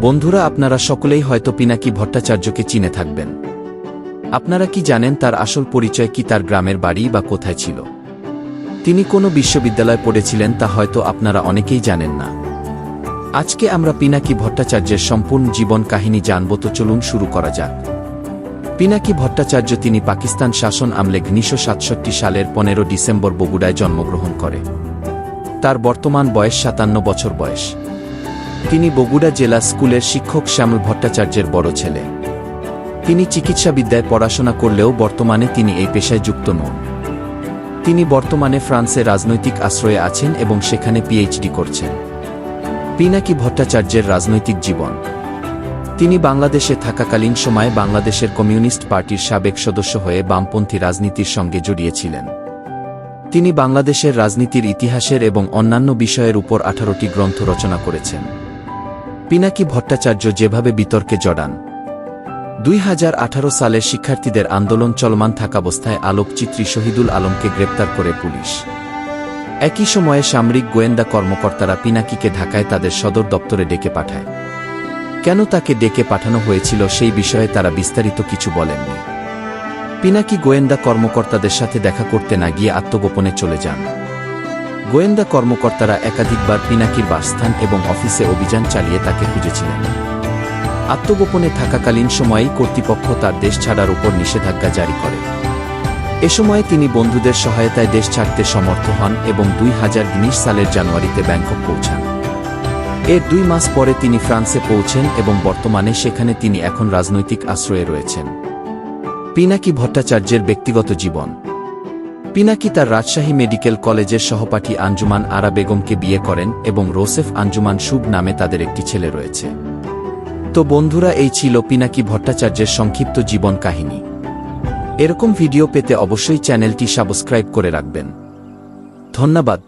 বন্ধুরা আপনারা সকলেই হয়তো পিনাকি ভট্টাচার্যকে চিনে থাকবেন। আপনারা কি জানেন তার আসল পরিচয় কি তার গ্রামের বাড়ি বা কোথায় ছিল? তিনি কোনো বিশ্ববিদ্যালয়ে পড়েছিলেন তা হয়তো আপনারা অনেকেই জানেন না। আজকে আমরা পিনাকি ভট্টাচার্যের সম্পূর্ণ জীবন কাহিনী জানব তো চলুন শুরু করা যাক। পিনাকি ভট্টাচার্য তিনি পাকিস্তান শাসন আমলে উনিশশো সাতষট্টি সালের পনেরো ডিসেম্বর বগুড়ায় জন্মগ্রহণ করে। তার বর্তমান বয়স সাতান্ন বছর বয়স। তিনি বগুড়া জেলা স্কুলের শিক্ষক শ্যামল ভট্টাচার্যের বড় ছেলে। তিনি চিকিৎসাবিদ্যায় পড়াশোনা করলেও বর্তমানে তিনি এই পেশায় যুক্ত নন। তিনি বর্তমানে ফ্রান্সে রাজনৈতিক আশ্রয়ে আছেন এবং সেখানে পিএইচডি করছেন। পিনাকি ভট্টাচার্যের রাজনৈতিক জীবন। তিনি বাংলাদেশে থাকাকালীন সময়ে বাংলাদেশের কমিউনিস্ট পার্টির সাবেক সদস্য হয়ে বামপন্থী রাজনীতির সঙ্গে জড়িয়েছিলেন। তিনি বাংলাদেশের রাজনীতির ইতিহাসের এবং অন্যান্য বিষয়ের উপর আঠারোটি গ্রন্থ রচনা করেছেন। পিনাকি ভট্টাচার্য যেভাবে বিতর্কে জড়ান। দুই সালের শিক্ষার্থীদের আন্দোলন চলমান থাকাবস্থায় আলোকচিত্রী শহীদুল আলমকে গ্রেপ্তার করে পুলিশ। একই সময়ে সামরিক গোয়েন্দা কর্মকর্তারা পিনাকিকে ঢাকায় তাদের সদর দপ্তরে ডেকে পাঠায়। কেন তাকে ডেকে পাঠানো হয়েছিল সেই বিষয়ে তারা বিস্তারিত কিছু বলেননি। পিনাকি গোয়েন্দা কর্মকর্তাদের সাথে দেখা করতে না গিয়ে আত্মগোপনে চলে যান। গোয়েন্দা কর্মকর্তারা একাধিকবার পিনাকির বাসস্থান এবং অফিসে অভিযান চালিয়ে তাকে খুঁজেছিলেন। আত্মগোপনে থাকাকালীন সময়েই কর্তৃপক্ষ তার দেশ ছাড়ার উপর নিষেধাজ্ঞা জারি করে। এ সময়ে তিনি বন্ধুদের সহায়তায় দেশ ছাড়তে সমর্থ হন এবং দুই হাজার তিন সালের জানুয়ারিতে ব্যাংকক পৌঁছান। এর দুই মাস পরে তিনি ফ্রান্সে পৌঁছেন এবং বর্তমানে সেখানে তিনি এখন রাজনৈতিক আশ্রয়ে রয়েছেন। পিনাকি ভট্টাচার্যের ব্যক্তিগত জীবন। পিনাকি তার রাজশাহী মেডিকেল কলেজের সহপাঠী আঞ্জুমান আরা বেগমকে বিয়ে করেন এবং রোসেফ আঞ্জুমান শুভ নামে তাদের একটি ছেলে রয়েছে। তো বন্ধুরা, এই ছিল পিনাকি ভট্টাচার্যের সংক্ষিপ্ত জীবন কাহিনী। এরকম ভিডিও পেতে অবশ্যই চ্যানেলটি সাবস্ক্রাইব করে রাখবেন। ধন্যবাদ।